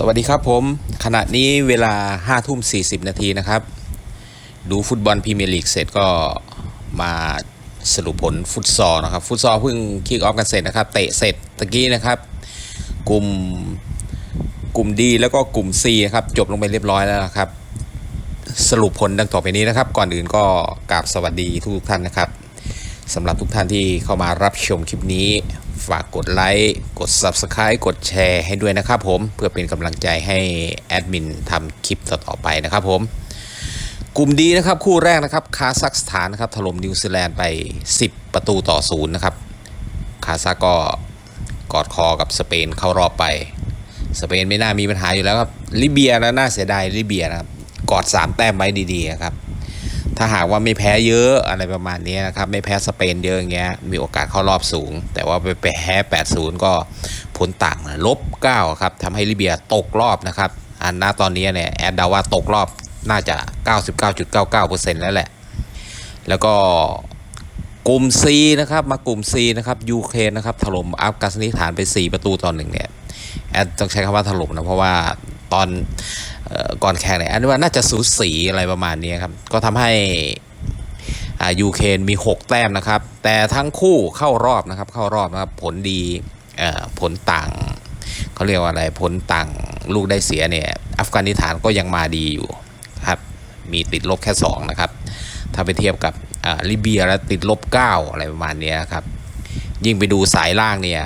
สวัสดีครับผม ขณะนี้เวลา5ทุ่ม40 นาทีนะครับ ดูฟุตบอลพรีเมียร์ลีกเสร็จก็มาสรุปผลฟุตซอลนะครับ ฟุตซอลเพิ่งคิกออฟกันเสร็จนะครับ เตะเสร็จตะกี้นะครับ กลุ่มกลุ่มดีแล้วก็กลุ่ม C นะครับ จบลงไปเรียบร้อยแล้วนะครับ สรุปผลดังต่อไปนี้นะครับ ก่อนอื่นก็กราบสวัสดีทุกท่านนะครับสำหรับทุกท่านที่เข้ามารับชมคลิปนี้ ฝากกดไลค์ กด Subscribe กดแชร์ให้ด้วยนะครับผม เพื่อเป็นกำลังใจให้แอดมินทำคลิปต่อๆไปนะครับผม กลุ่มดีนะครับ คู่แรกนะครับ คาซัคสถานนะครับ ถล่มนิวซีแลนด์ไป 10 ประตูต่อศูนย์นะครับ คาซัคก็กอดคอกับสเปนเข้ารอบไป สเปนไม่น่ามีปัญหาอยู่แล้วครับ ลิเบียนะน่าเสียดายลิเบียนะครับ กอด 3 แต้มไว้ดีๆครับ ถ้าหากว่าไม่แพ้เยอะอะไรประมาณนี้นะครับ ไม่แพ้สเปนเยอะอย่างเงี้ยมีโอกาสเข้ารอบสูง แต่ว่าไปแพ้ 8-0 ก็ผลต่างลบ9ครับทำให้ลิเบียตกรอบนะครับอันน่าตอนนี้เนี่ยแอดเดาว่าตกรอบน่าจะ 99.99%แล้วแหละ แล้วก็กลุ่ม C นะครับ มากลุ่ม C นะครับยูเครนนะครับถล่มอัฟกานิสถานไป 4 ประตูต่อหนึ่งเนี่ยแอดต้องใช้คำว่าถล่มนะ เพราะว่าตอน ก่อนแข่งเนี่ยแอดว่าน่าจะสูสีอะไรประมาณนี้ครับ ก็ทำให้ยูเครนมี 6 แต้มนะครับ แต่ทั้งคู่เข้ารอบนะครับ เข้ารอบนะครับ ผลดีผลต่างเขาเรียกว่าอะไร ผลต่างลูกได้เสียเนี่ย อัฟกานิสถานก็ยังมาดีอยู่ครับ มีติดลบแค่ 2 นะครับ ถ้าไปเทียบกับลิเบียแล้วติดลบ 9 อะไรประมาณนี้ครับ ยิ่งไปดูสายล่างเนี่ย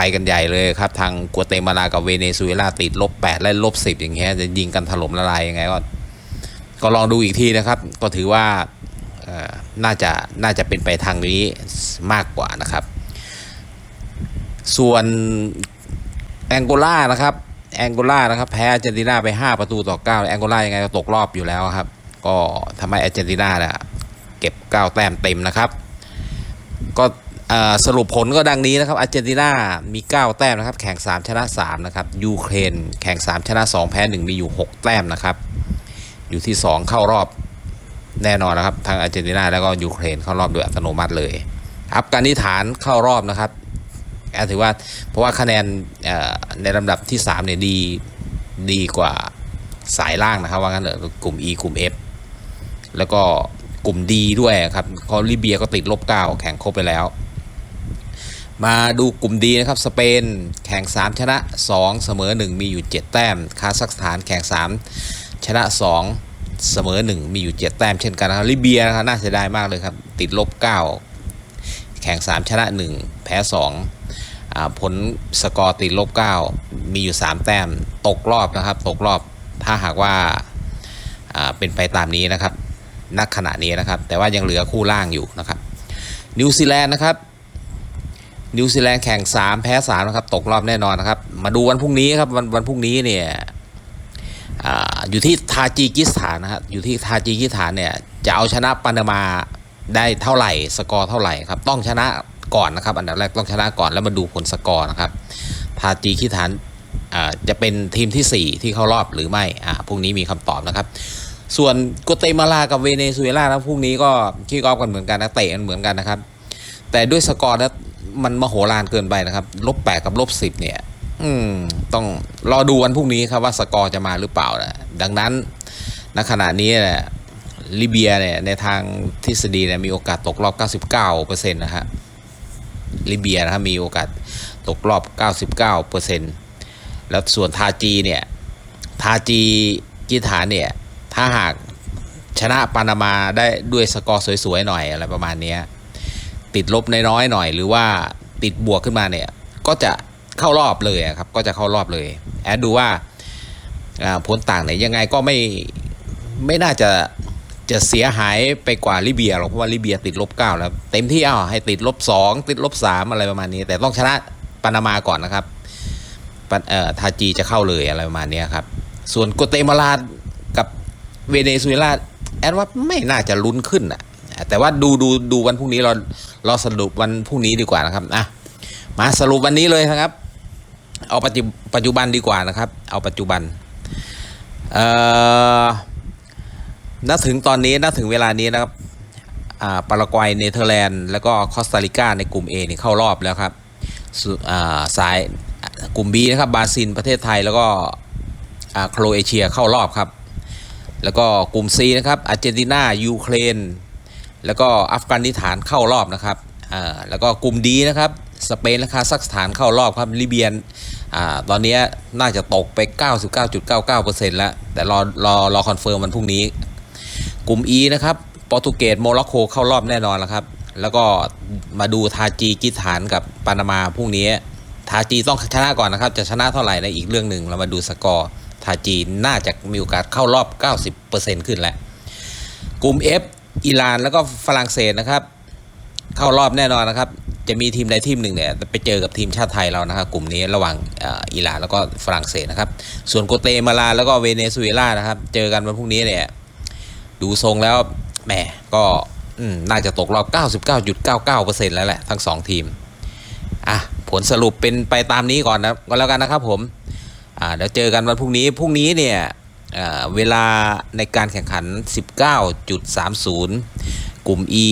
ไปกันใหญ่เลยครับ ทางกัวเตมาลากับเวเนซุเอลาติดลบ 8 และลบ 10 อย่างเงี้ยจะยิงกันถล่มละลายยังไงก็ก็ลองดูอีกทีนะครับ ก็ถือว่าอ่อน่าจะน่าจะเป็นไปทางนี้มากกว่านะครับ ส่วนแองโกลานะครับแองโกลานะครับแพ้อาร์เจนตินาไป 5 ประตูต่อ9แองโกลายังไงก็ตกรอบอยู่แล้วครับ ก็ทำให้อาร์เจนตินาเนี่ยเก็บ 9 แต้มเต็มนะครับ ก็ สรุปผลก็ดังนี้นะครับอาร์เจนตินามี 9 แต้มนะครับ แข่ง 3 ชนะ 3 นะครับ ยูเครนแข่ง 3 ชนะ 2 แพ้ 1 มีอยู่ 6 แต้มนะครับ อยู่ที่ 2 เข้ารอบแน่นอนนะครับทางอาร์เจนตินาแล้วก็ยูเครนเข้ารอบโดยอัตโนมัติเลย อัฟกานิสถานเข้ารอบนะครับแอดถือว่าเพราะว่าคะแนนในลำดับที่3เนี่ยดีดีกว่าสายล่างนะครับ ว่างั้นเถอะกลุ่ม E กลุ่ม F แล้วก็กลุ่ม D ด้วยครับเพราะลิเบียก็ติดลบ9แข่งครบไปแล้ว มาดูกลุ่มดีนะครับ สเปนแข่ง 3 ชนะ 2 เสมอ 1 มีอยู่ 7 แต้ม คาซัคสถานแข่ง 3 ชนะ 2 เสมอ 1 มีอยู่ 7 แต้มเช่นกันนะครับลิเบียนะครับน่าเสียดายมากเลยครับ ติดลบ 9 แข่ง 3 ชนะ 1 แพ้2อ่าผลสกอร์ติดลบ 9 มีอยู่ 3 แต้ม ตกรอบนะครับ ตกรอบถ้าหากว่าอ่าเป็นไปตามนี้นะครับณขณะนี้นะครับ แต่ว่ายังเหลือคู่ล่างอยู่นะครับ นิวซีแลนด์นะครับ นิวซีแลนด์แข่ง 3 แพ้3นะครับตกรอบแน่นอนนะครับ มาดูวันพรุ่งนี้ครับวันวันพรุ่งนี้เนี่ยออยู่ที่ทาจิกิสถานนะครับอยู่ที่ทาจิกิสถานเนี่ยจะเอาชนะปานามาได้เท่าไหร่สกอร์เท่าไหร่ครับต้องชนะก่อนนะครับ อันดับแรกต้องชนะก่อนแล้วมาดูผลสกอร์นะครับทาจิกิสถานจะเป็นทีมทีสี่4 ที่เข้ารอบหรือไม่อ่าพรุ่งนี้มีคำตอบนะครับ ส่วนกัวเตมาลากับเวเนซุเอลานะพรุ่งนี้ก็คีกออฟกันเหมือนกันนะเตะกันเหมือนกันนะครับ แต่ด้วยสกอร์นะ มันมโหฬารเกินไปนะครับลบแปดกับลบสิบเนี่ย อืม ต้องรอดูวันพรุ่งนี้ครับว่าสกอร์จะมาหรือเปล่านะดังนั้นณขณะนี้เนี่ยลิเบียเนี่ยในทางทฤษฎีเนี่ยมีโอกาสตกรอบ 99%นะฮะลิเบียนะครับมีโอกาสตกรอบ 99%แล้วส่วนทาจีเนี่ยทาจีกีฐานเนี่ยถ้าหากชนะปานามาได้ด้วยสกอร์สวยๆหน่อยอะไรประมาณนี้ ติดลบน้อยๆหน่อย หรือว่าติดบวกขึ้นมาเนี่ย ก็จะเข้ารอบเลยครับ ก็จะเข้ารอบเลย แอดดูว่าผลต่างเนี่ยยังไงก็ไม่ไม่น่าจะจะเสียหายไปกว่าลิเบียหรอกเพราะว่าลิเบียติดลบเก้าแล้วเต็มที่เอาให้ติดลบสองติดลบสามอะไรประมาณนี้ แต่ต้องชนะปานามาก่อนนะครับเอ่อทาจีจะเข้าเลยอะไรประมาณนี้ครับ ส่วนกัวเตมาลากับเวเนซุเอลาแอดว่าไม่น่าจะลุ้นขึ้นอะ แต่ว่าดูดูดูวันพรุ่งนี้เราเราสรุปวันพรุ่งนี้ดีกว่านะครับอะมาสรุปวันนี้เลยนะครับ เอาปัจจุปัจจุบันดีกว่านะครับ เอาปัจจุบันเอ่อณถึงตอนนี้ณถึงเวลานี้นะครับอ่าปารากวัยเนเธอร์แลนด์แล้วก็คอสตาริกาในกลุ่ม A นี่เข้ารอบแล้วครับอ่าสายกลุ่ม B นะครับบราซิลประเทศไทยแล้วก็อ่าโครเอเชียเข้ารอบครับ แล้วก็กลุ่ม C นะครับอาร์เจนตินายูเครน แล้วก็อัฟกานิสถานเข้ารอบนะครับอ่าแล้วก็กลุ่มดีนะครับสเปนและคาซัคสถานเข้ารอบครับลิเบียนอ่าตอนนี้น่าจะตกไป 99.99%แล้ว แต่รอรอรอคอนเฟิร์มวันพรุ่งนี้ กลุ่ม E นะครับโปรตุเกสโมร็อกโกเข้ารอบแน่นอนแล้วครับ แล้วก็มาดูทาจีกิสถานกับปานามาพรุ่งนี้ ทาจีต้องชนะก่อนนะครับ จะชนะเท่าไหร่ในอีกเรื่องหนึ่งเรามาดูสกอร์ทาจีน่าจะมีโอกาสเข้ารอบ 90%ขึ้นแล้วกลุ่ม F อิหร่านแล้วก็ฝรั่งเศสนะครับ เข้ารอบแน่นอนนะครับ จะมีทีมใดทีมหนึ่งเนี่ยไปเจอกับทีมชาติไทยเรานะครับ กลุ่มนี้ระหว่างอิหร่านแล้วก็ฝรั่งเศสนะครับ ส่วนโกเตมาลาแล้วก็เวเนซุเอลานะครับ เจอกันวันพรุ่งนี้เนี่ยดูทรงแล้วแหมก็น่าจะตกรอบ 99.99%แล้วแหละทั้ง 2 ทีม อะ ผลสรุปเป็นไปตามนี้ก่อนนะก็แล้วกันนะครับผม อ่าเดี๋ยวเจอกันวันพรุ่งนี้ พรุ่งนี้เนี่ย เวลาในการแข่งขัน 19.30 กลุ่ม E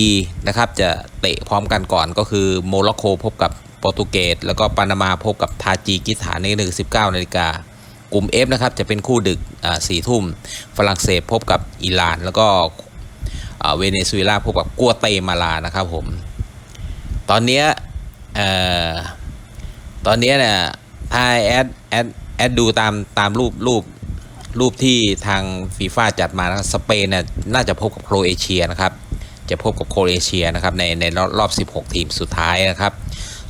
นะครับจะเตะพร้อมกันก่อนก็คือโมร็อกโกพบกับโปรตุเกสแล้วก็ปานามาพบกับทาจีกิสถานในหนึ่ง19นาฬิกากลุ่ม F นะครับจะเป็นคู่ดึกสี่ทุ่ม ฝรั่งเศสพบกับอิหร่าน แล้วก็เวเนซุเอลาพบกับกัวเตมาลานะครับผม ตอนนี้ตอนนี้เนี่ยถ้าแอดแอดแอดดูตามตามรูปรูป รูปที่ทางฟีฟ่าจัดมานะสเปนเนี่ยน่าจะพบกับโครเอเชียนะครับ จะพบกับโครเอเชียนะครับในในรอบ 16 ทีมสุดท้ายนะครับ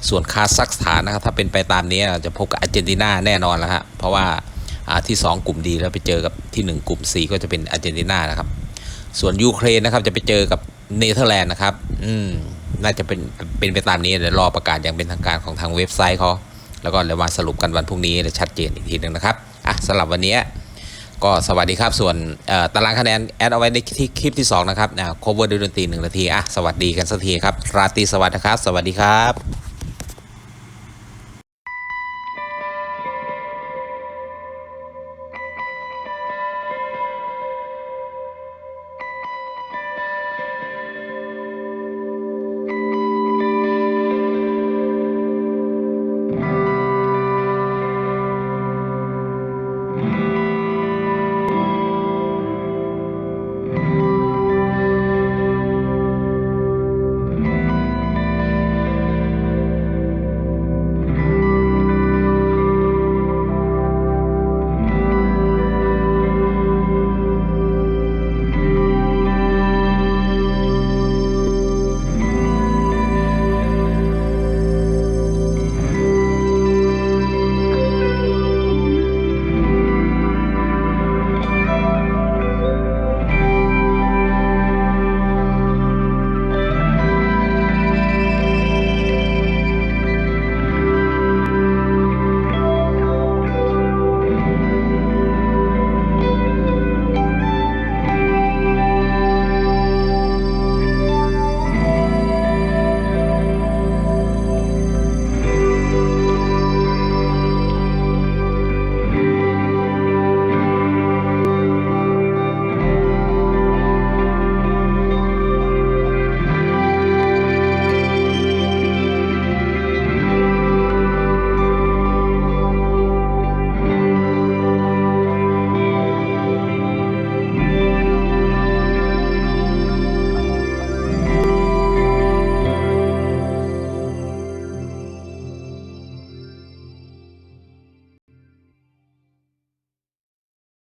ส่วนคาซัคสถานนะครับถ้าเป็นไปตามนี้จะพบกับอาร์เจนตินาแน่นอนแล้วฮะเพราะว่าอ่าที่ 2 กลุ่มดีแล้วไปเจอกับที่ 1 กลุ่ม C ก็จะเป็นอาร์เจนตินานะครับ ส่วนยูเครนนะครับจะไปเจอกับเนเธอร์แลนด์นะครับ อืมน่าจะเป็นเป็นไปตามนี้เดี๋ยวรอประกาศอย่างเป็นทางการของทางเว็บไซต์เขาแล้วก็เดี๋ยวมาสรุปกันวันพรุ่งนี้จะชัดเจนอีกทีหนึ่งนะครับ อะสำหรับวันนี้ ก็สวัสดีครับ ส่วนตารางคะแนน แอดเอาไว้ในที่คลิปที่ 2 นะครับอ่า cover ด้วยดนตรีหนึ่งนาที อะ สวัสดีกันสักทีครับ ราตรีสวัสดิ์ครับ สวัสดีครับ